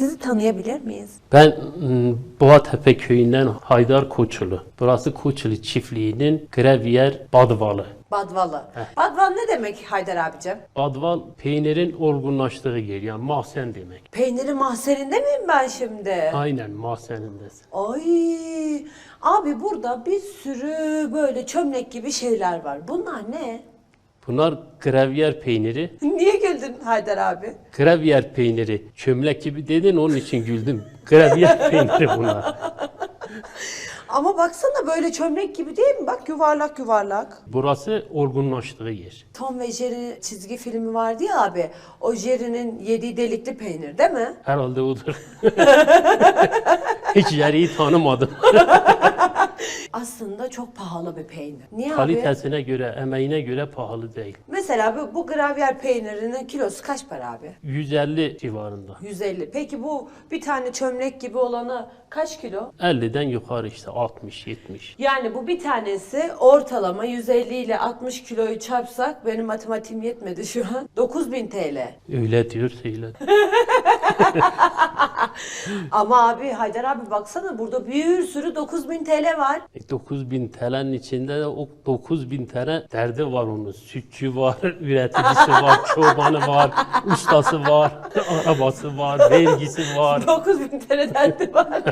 Sizi tanıyabilir miyiz? Ben m, Boğatepe köyünden Haydar Koçulu. Burası Koçulu çiftliğinin Greviyer Badvalı. Badvalı. Badval ne demek Haydar abicim? Badval peynirin olgunlaştığı yer yani mahzen demek. Peynirin mahzeninde miyim ben şimdi? Aynen mahzenindesin. Ay abi burada bir sürü böyle çömlek gibi şeyler var. Bunlar ne? Bunlar Greviyer peyniri. Niye güldün Haydar abi? Greviyer peyniri. Çömlek gibi dedin onun için güldüm. Greviyer peyniri bunlar. Ama baksana böyle çömlek gibi değil mi? Bak yuvarlak yuvarlak. Burası olgunlaştığı yer. Tom ve Jerry çizgi filmi vardı ya abi. O Jerry'nin yediği delikli peynir değil mi? Herhalde odur. Hiç yeri tanımadım. Aslında çok pahalı bir peynir. Niye abi? Kalitesine göre, emeğine göre pahalı değil. Mesela bu, bu gravyer peynirinin kilosu kaç para abi? 150 civarında. 150. Peki bu bir tane çömlek gibi olanı kaç kilo? 50'den yukarı işte 60, 70. Yani bu bir tanesi ortalama 150 ile 60 kiloyu çarpsak benim matematiğim yetmedi şu an. 9000 TL. Öyle diyor öyle. Ama abi Haydar abi baksana burada bir sürü 9000 TL var. E, 9000 TL'nin içinde de o 9000 TL derdi var onun. Sütçü var, üreticisi var, çobanı var, ustası var, arabası var, vergisi var. 9000 TL derdi var.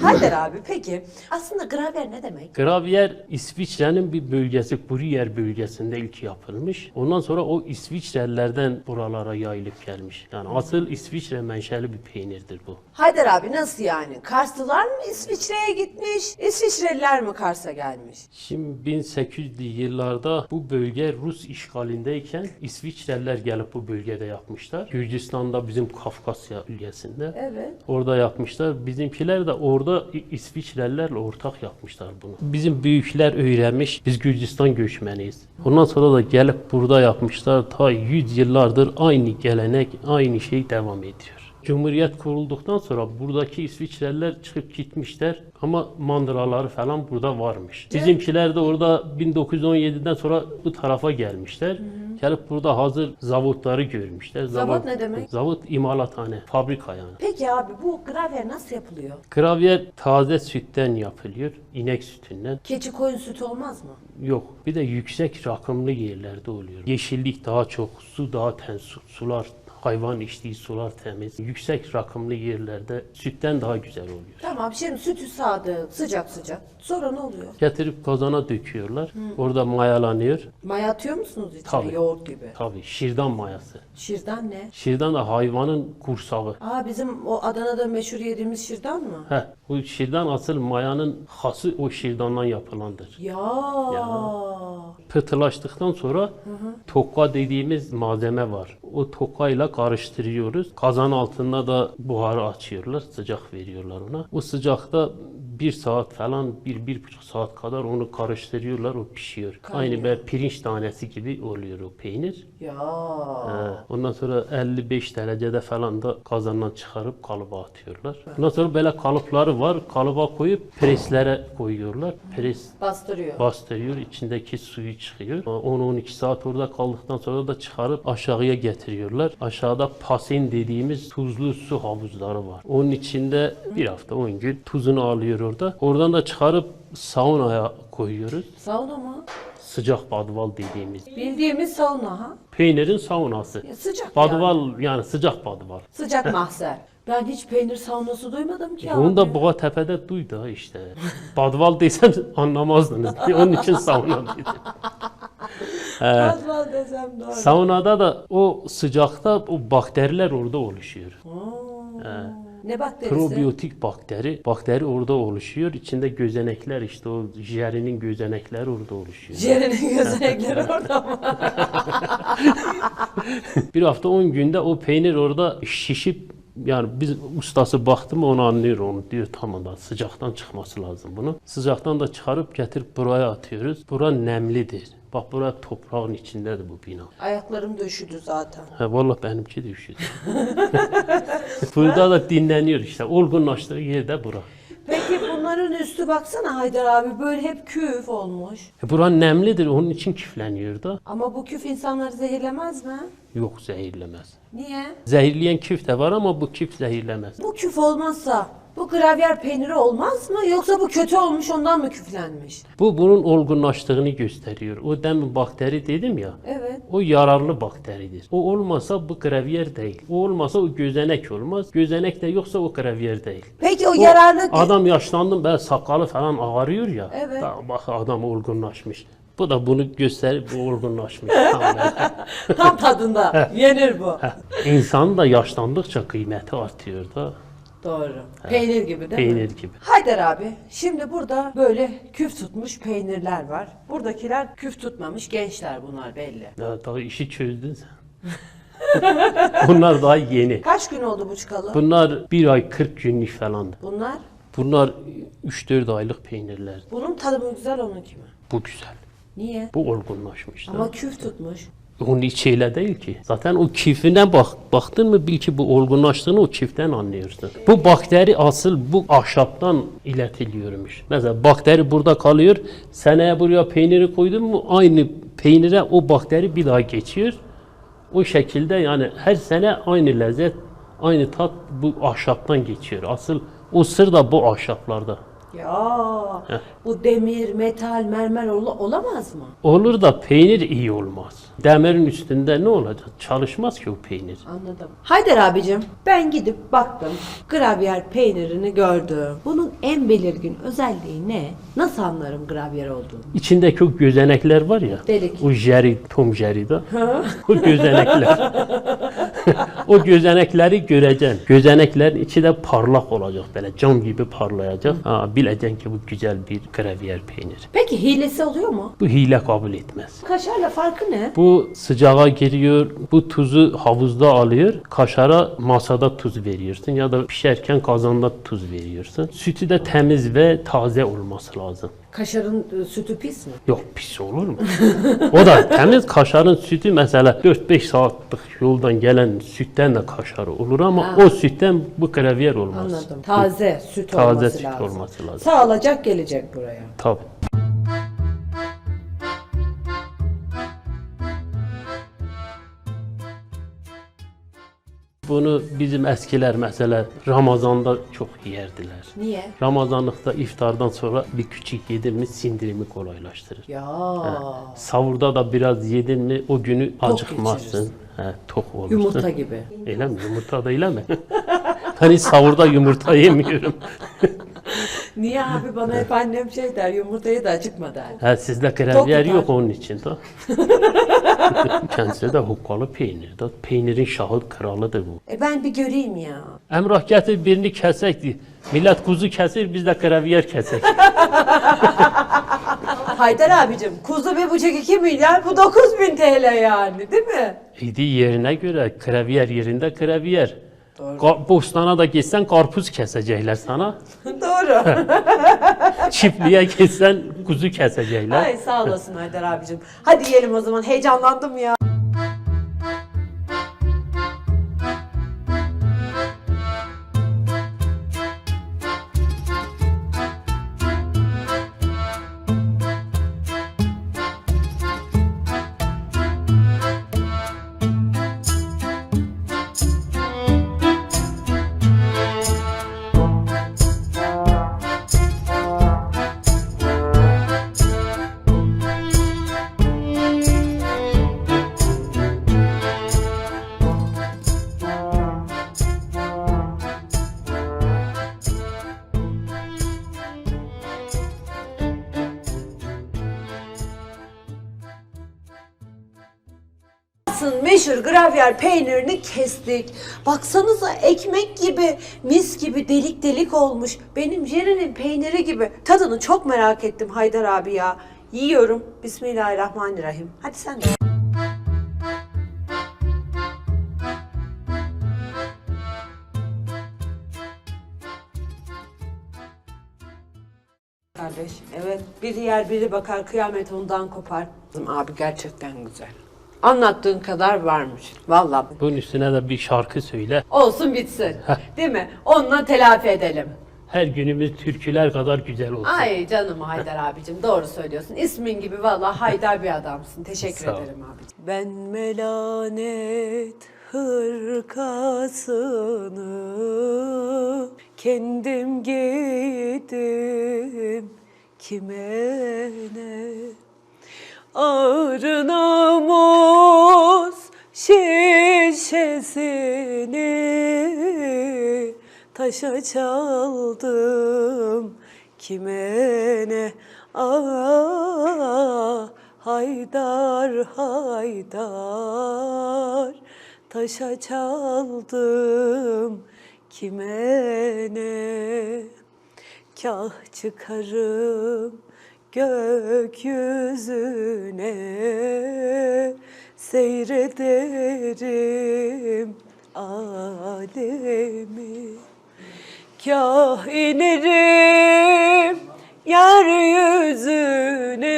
Haydar abi peki aslında gravyer ne demek? Gravyer İsviçre'nin bir bölgesi, Gruyère bölgesinde ilk yapılmış. Ondan sonra o İsviçrelilerden buralara yayılıp gelmiş. Yani asıl İsviçre menşeli bir peynirdir bu. Haydar abi nasıl yani? Karslılar mı İsviçre'ye gitmiş? İsviçreliler mi Kars'a gelmiş? Şimdi 1800'lü yıllarda bu bölge Rus işgalindeyken İsviçreliler gelip bu bölgede yapmışlar. Gürcistan'da bizim Kafkasya bölgesinde. Evet. Orada yapmışlar. Bizimkiler de orada İ- İsviçrelilerle ortak yapmışlar bunu. Bizim büyükler öğrenmiş. Biz Gürcistan göçmeniyiz. Ondan sonra da gelip burada yapmışlar. Ta 100 yıllardır aynı gelenek, aynı şey devam ediyor. Cumhuriyet kurulduktan sonra buradaki İsviçreliler çıkıp gitmişler ama mandıraları falan burada varmış. Bizimkiler de orada 1917'den sonra bu tarafa gelmişler. Gelip burada hazır zavutları görmüşler. Zavut ne demek? Zavut imalathane, fabrika yani. Peki abi bu gravyer nasıl yapılıyor? Gravyer taze sütten yapılıyor, inek sütünden. Keçi koyun sütü olmaz mı? Yok, bir de yüksek rakımlı yerlerde oluyor. Yeşillik daha çok, su daha temiz, su- sular hayvan içtiği sular temiz. Yüksek rakımlı yerlerde sütten daha güzel oluyor. Tamam şimdi sütü sağdı sıcak sıcak. Sonra ne oluyor? Getirip kazana döküyorlar. Orada mayalanıyor. Maya atıyor musunuz içine Tabii. yoğurt gibi? Tabii şirdan mayası. Şirdan ne? Şirdan da hayvanın kursağı. Aa bizim o Adana'da meşhur yediğimiz şirdan mı? Heh, bu şirdan asıl mayanın hası o şirdandan yapılandır. Ya. Pıhtılaştıktan sonra tokka dediğimiz malzeme var. O tokkayla karıştırıyoruz. Kazan altında da buharı açıyorlar. Sıcak veriyorlar ona. O sıcakta bir saat falan, bir, bir buçuk saat kadar onu karıştırıyorlar. O pişiyor. Kaynıyor. Aynı böyle pirinç tanesi gibi oluyor o peynir. Ya. He, Ondan sonra 55 derecede falan da kazandan çıkarıp kalıba atıyorlar. Ondan sonra böyle kalıpları var. Kalıba koyup preslere koyuyorlar. Pres Bastırıyor. bastırıyor, içindeki suyu çıkıyor. 10-12 saat orada kaldıktan sonra da çıkarıp aşağıya getiriyorlar. Aşağıda pasin dediğimiz tuzlu su havuzları var. Onun içinde bir hafta 10 gün tuzunu alıyor orada. Oradan da çıkarıp saunaya koyuyoruz. Sauna mı? Sıcak badval dediğimiz. Bildiğimiz sauna ha. Peynirin saunası. Ya sıcak yani. Badval yani sıcak badval. Sıcak mahzen. Ben hiç peynir saunası duymadım ki E Onu abi. da Boğatepe'de duydu ha işte. Badval desem anlamazdınız. Onun için sauna dedim. Badval desem doğru. Saunada da o sıcakta o bakteriler orada oluşuyor. Ne bakterisi? Probiyotik bakteri. Bakteri orada oluşuyor. İçinde gözenekler işte o jerinin gözenekleri orada oluşuyor. Jerry'nin gözenekleri orada mı? Bir hafta 10 günde o peynir orada şişip yani biz ustası baktı mı onu anlıyor onu diyor tamam da sıcaktan çıkması lazım bunu. Sıcaktan da çıkarıp getirip buraya atıyoruz. Bura nemlidir. Bak bura toprağın içindedir bu bina. Ayaklarım da üşüdü zaten. Ha, vallahi benimki de üşüdü. Burada da dinleniyor işte. Olgunlaştığı yerde bura. Peki bunların üstü baksana Haydar abi böyle hep küf olmuş. E buran nemlidir onun için küfleniyor da. Ama bu küf insanları zehirlemez mi? Yok zehirlemez. Niye? Zehirleyen küf de var ama bu küf zehirlemez. Bu küf olmazsa bu gravyer peyniri olmaz mı? Yoksa bu kötü olmuş ondan mı küflenmiş? Bu bunun olgunlaştığını gösteriyor. O demin bakteri dedim ya. Evet. O yararlı bakteridir. O olmasa bu gravyer değil. O olmasa o gözenek olmaz. Gözenek de yoksa o gravyer değil. Peki o, O yararlı... Adam yaşlandı böyle sakalı falan ağarıyor ya. Evet. Da bak adam olgunlaşmış. Bu da bunu gösterip bu olgunlaşmış. Tamam. Tam tadında. Yenir bu. İnsan da yaşlandıkça kıymeti artıyor da. Doğru. Peynir gibi değil mi? Peynir gibi. Haydar abi, şimdi burada böyle küf tutmuş peynirler var. Buradakiler küf tutmamış gençler bunlar belli. Ya daha işi çözdün sen. Bunlar daha yeni. Kaç gün oldu bu çıkalı? Bunlar bir ay 40 günlük falan. Bunlar? Bunlar 3-4 aylık peynirler. Bunun tadı mı güzel onunki mi? Bu güzel. Niye? Bu olgunlaşmış. Ama küf tutmuş. Onun içiyle değil ki. Zaten o kifine bak, baktın mı bil ki bu olgunlaştığını o kiften anlıyorsun. Bu bakteri asıl bu ahşaptan iletiliyormuş. Mesela bakteri burada kalıyor. Seneye buraya peyniri koydun mu aynı peynire o bakteri bir daha geçiyor. O şekilde yani her sene aynı lezzet, aynı tat bu ahşaptan geçiyor. Asıl o sır da bu ahşaplarda. Ya bu demir, metal, mermer ola- olamaz mı? Olur da peynir iyi olmaz. Demirin üstünde ne olacak? Çalışmaz ki o peynir. Anladım. Haydar abicim ben gidip baktım. Gravyer peynirini gördüm. Bunun en belirgin özelliği ne? Nasıl anlarım gravyer olduğunu? İçindeki o gözenekler var ya. Delik. O jeri, Tom Jerry'de. o gözenekler. o gözenekleri göreceksin. Gözeneklerin içi de parlak olacak böyle cam gibi parlayacak. Ha, bileceksin ki bu güzel bir gravyer peynir. Peki hilesi oluyor mu? Bu hile kabul etmez. Kaşarla farkı ne? Bu sıcağa giriyor, bu tuzu havuzda alıyor, kaşara masada tuz veriyorsun ya da pişerken kazanda tuz veriyorsun. Sütü de temiz ve taze olması lazım. Kaşarın e, sütü pis mi? Yok pis olur mu? o da temiz kaşarın sütü mesela 4-5 saatlik yoldan gelen sütten de kaşarı olur ama Ha. o sütten bu gravyer olmaz. Anladım. Taze süt Taze olması süt lazım. olması lazım. Sağlayacak gelecek buraya. Tabii. Bunu bizim eskiler mesela Ramazan'da çok yerdiler. Niye? Ramazanlıkta iftardan sonra bir küçük yedin mi sindirimi kolaylaştırır. Ya. Savurda da biraz yedin mi o günü acıkmazsın. He, tok olursun. Yumurta gibi. Öyle mi? Yumurta da öyle mi? hani savurda yumurta yemiyorum. Niye abi bana hep annem şey der yumurtayı da acıkma der. Ha, sizde tutar. yok onun için de. Kendisi de hukkalı peynir. Da. Peynirin şahı kralıdır bu. E ben bir göreyim ya. Emrah getir birini kesek. Millet kuzu kesir biz de gravyer kesek. Haydar abicim kuzu bir buçuk iki milyar bu 9000 TL yani değil mi? İdi yerine göre gravyer yerinde gravyer. Doğru. Ka- Bostana da gitsen karpuz kesecekler sana. Doğru. Çiftliğe gitsen kuzu kesecekler. Ay sağ olasın Haydar abicim. Hadi yiyelim o zaman heyecanlandım ya. Asın meşhur gravyer peynirini kestik. Baksanıza ekmek gibi, mis gibi delik delik olmuş. Benim Jerry'nin peyniri gibi. Tadını çok merak ettim Haydar abi ya. Yiyorum. Bismillahirrahmanirrahim. Hadi sen de. Kardeş, evet. Biri yer biri bakar, kıyamet ondan kopar. Abi gerçekten güzel. Anlattığın kadar varmış. Vallahi. Bunun üstüne de bir şarkı söyle. Olsun bitsin. Değil mi? Onunla telafi edelim. her günümüz türküler kadar güzel olsun. Ay canım Haydar abicim doğru söylüyorsun. İsmin gibi vallahi Haydar bir adamsın. Teşekkür Sağ ol. ederim abicim. Ben melanet hırkasını kendim giydim kime ne? Ağrı taşa çaldım. Kime ne? Ah haydar haydar. Taşa çaldım. Kime ne? Kah çıkarım gökyüzüne. Seyrederim alemi Kah inerim yeryüzüne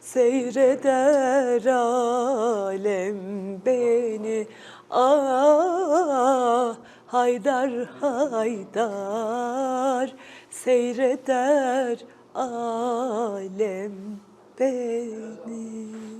seyreder alem beni. Ah haydar haydar seyreder alem beni